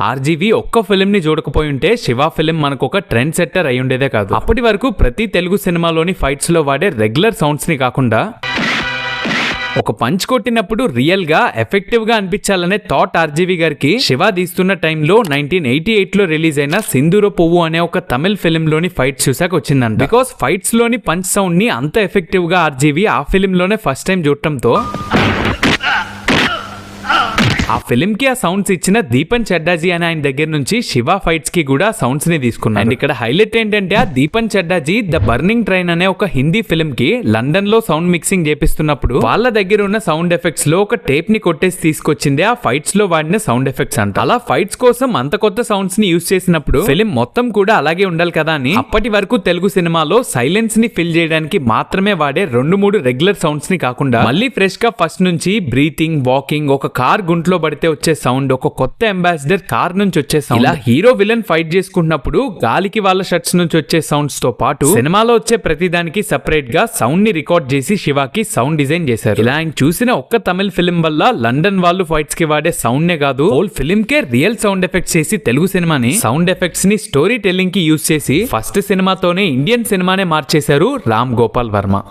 RGV ఒక్క film ని చూడకపోయి ఉంటే శివ ఫిలిం మనకు ఒక ట్రెండ్ సెట్టర్ అయి ఉండేదే కాదు. అప్పటి వరకు ప్రతి తెలుగు సినిమాలోని ఫైట్స్లో వాడే రెగ్యులర్ సౌండ్స్ని కాకుండా ఒక పంచ్ కొట్టినప్పుడు రియల్గా ఎఫెక్టివ్గా అనిపించాలనే థాట్ ఆర్జీవి గారికి శివ తీస్తున్న టైంలో నైన్టీన్ ఎయిటీ ఎయిట్లో రిలీజ్ అయిన సింధూర పువ్వు అనే ఒక తమిళ్ ఫిలిం లోని ఫైట్స్ చూసాక వచ్చిందంట. బికాస్ ఫైట్స్లోని పంచ్ సౌండ్ని అంత ఎఫెక్టివ్గా ఆర్జీవి ఆ ఫిలిం లోనే ఫస్ట్ టైం చూడటంతో ఆ ఫిలిం కి ఆ సౌండ్స్ ఇచ్చిన దీపన్ చెడ్డాజీ అని ఆయన దగ్గర నుంచి శివ ఫైట్స్కి కూడా సౌండ్స్ని తీసుకున్నాను అండ్ ఇక్కడ హైలైట్ ఏంటంటే ఆ దీపన్ చెడ్డాజీ ద బర్నింగ్ ట్రైన్ అనే ఒక హిందీ ఫిలిం కి లండన్లో సౌండ్ మిక్సింగ్ చేపిస్తున్నప్పుడు వాళ్ళ దగ్గర ఉన్న సౌండ్ ఎఫెక్ట్స్లో ఒక టేప్ని కొట్టేసి తీసుకొచ్చింది ఆ ఫైట్స్లో వాడిన సౌండ్ ఎఫెక్ట్స్ అంట. అలా ఫైట్స్ కోసం అంత కొత్త సౌండ్స్ని యూస్ చేసినప్పుడు ఫిలిం మొత్తం కూడా అలాగే ఉండాలి కదా అని అప్పటి వరకు తెలుగు సినిమాలో సైలెన్స్ని ఫిల్ చేయడానికి మాత్రమే వాడే రెండు మూడు రెగ్యులర్ సౌండ్స్ని కాకుండా మళ్ళీ ఫ్రెష్గా ఫస్ట్ నుంచి బ్రీతింగ్ వాకింగ్ ఒక కార్ గుంట్లో పడితే వచ్చే సౌండ్ ఒక కొత్త అంబాసిడర్ కార్ నుంచి వచ్చే సౌండ్ ఇలా హీరో విలన్ ఫైట్ చేసుకుంటున్నప్పుడు గాలికి వాళ్ళ షర్ట్స్ నుంచి వచ్చే సౌండ్స్తో పాటు సినిమాలో వచ్చే ప్రతిదానికి సెపరేట్గా సౌండ్ని రికార్డ్ చేసి శివాకి సౌండ్ డిజైన్ చేశారు. ఇలా ఆయన చూసిన ఒక్క తమిళ ఫిలిం వల్ల లండన్ వాళ్ళు ఫైట్స్కి వాడే సౌండ్ నే కాదు హోల్ ఫిలిం కే రియల్ సౌండ్ ఎఫెక్ట్స్ చేసి తెలుగు సినిమాని సౌండ్ ఎఫెక్ట్స్ని స్టోరీ టెల్లింగ్కి యూజ్ చేసి ఫస్ట్ సినిమాతోనే ఇండియన్ సినిమానే మార్చేశారు రామ్ గోపాల్ వర్మ.